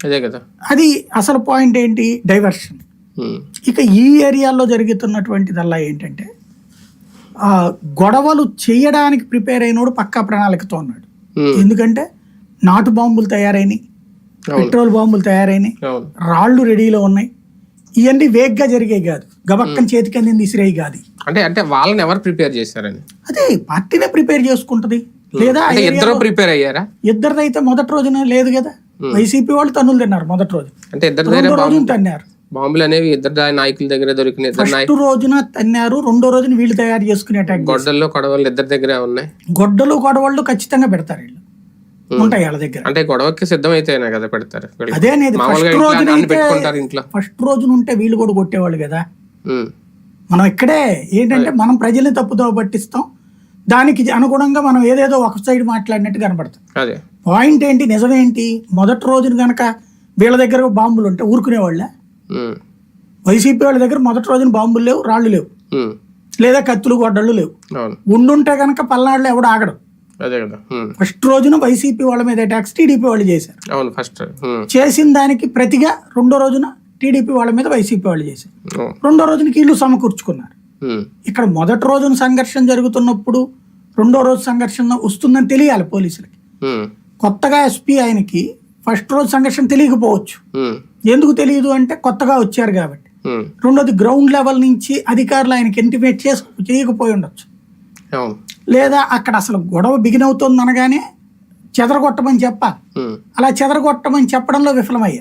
అదే కదా. అది అసలు పాయింట్ ఏంటి? డైవర్షన్ ఉమ్, ఇక ఈ ఏరియాలో జరుగుతున్నటువంటిదల్లా ఏంటంటే ఆ, గొడవలు చేయడానికి ప్రిపేర్ అయినోడు పక్కా ప్రణాళికతో ఉన్నాడు. ఉమ్, ఎందుకంటే నాటు బాంబులు తయారైనాయి పెట్రోల్ బాంబులు తయారైనాయి రాళ్ళు రెడీలో ఉన్నాయి. ఇవన్నీ వేగ్గా జరిగాయి కాదు. గబక్కని చేతికి అందింది ఇసిరేయి కాదు. అంటే అంటే వాళ్ళని ఎవరు ప్రిపేర్ చేశారని అదే పార్టీనే ప్రిపేర్ చేసుకుంటది. లేదా ఇద్దరు ప్రిపేర్ అయ్యారా? ఇద్దరిదైతే మొదటి రోజున లేదు కదా. వైసీపీ వాళ్ళు తన్నులు తిన్నారు మొదటి రోజు. అంటే ఇద్దరి రోజున తన్నారు. బాంబులు అనేవి ఇద్దరు నాయకుల దగ్గర దొరికిన ఇద్దరు నాయకులు ఫస్ట్ రోజున తన్నారు రెండో రోజున వీళ్ళు తయారు చేసుకునే అటాక్ గొడ్డల్లో కొడవలు ఇద్దరి దగ్గర ఉన్నాయి. గొడ్డలు గొడవళ్ళు ఖచ్చితంగా పెడతారు వీళ్ళు. ఉంటాయి వాళ్ళ దగ్గర. అంటే గొడవకి సిద్ధం అయితేనే కదా పెడతారు. అదే అనేది ఫస్ట్ రోజున అయితే ఇంట్లో. ఫస్ట్ రోజున ఉంటే వీళ్ళు కూడా కొట్టేవాళ్ళు కదా. మనం ఇక్కడే ఏంటంటే మనం ప్రజల్ని తప్పుదో పట్టిస్తాం. దానికి అనుగుణంగా మనం ఏదేదో ఒక సైడ్ మాట్లాడినట్టు కనబడతాం అదే. పాయింట్ ఏంటి? నిజమేంటి? మొదటి రోజున గనక వీళ్ళ దగ్గర బాంబులు ఉంటే ఊరుకునేవాళ్ళ? వైసీపీ వాళ్ళ దగ్గర మొదటి రోజున బాంబులు లేవు రాళ్ళు లేవు. లేదా కత్తులు గొడ్డళ్ళు లేవు. ఉండుంటే గనక పల్నాడులో ఎవడు ఆగడు. అదే కదా. ఉమ్, ఫస్ట్ రోజున వైసీపీ వాళ్ళ మీద అటాక్స్ టీడీపీ వాళ్ళు చేశారు. అవును ఫస్ట్. ఉమ్, చేసిన దానికి ప్రతిగా రెండో రోజున టీడీపీ వాళ్ళ మీద వైసీపీ వాళ్ళు చేశారు. రెండో రోజున కీళ్ళు సమకూర్చుకున్నారు. ఇక్కడ మొదటి రోజున సంఘర్షణ జరుగుతున్నప్పుడు రెండో రోజు సంఘర్షణ వస్తుందని తెలియాలి పోలీసులకి. కొత్తగా ఎస్పీ ఆయనకి ఫస్ట్ రోజు సంఘర్షణ తెలియకపోవచ్చు. ఎందుకు తెలియదు అంటే కొత్తగా వచ్చారు కాబట్టి. రెండోది గ్రౌండ్ లెవెల్ నుంచి అధికారులు ఆయనకి ఇంటిమేట్ చేసి చేయకపోయి ఉండొచ్చు. లేదా అక్కడ అసలు గొడవ బిగిన్ అవుతుంది అనగానే చెదరగొట్టమని చెప్పాలి. అలా చెదరగొట్టమని చెప్పడంలో విఫలమయ్యారు.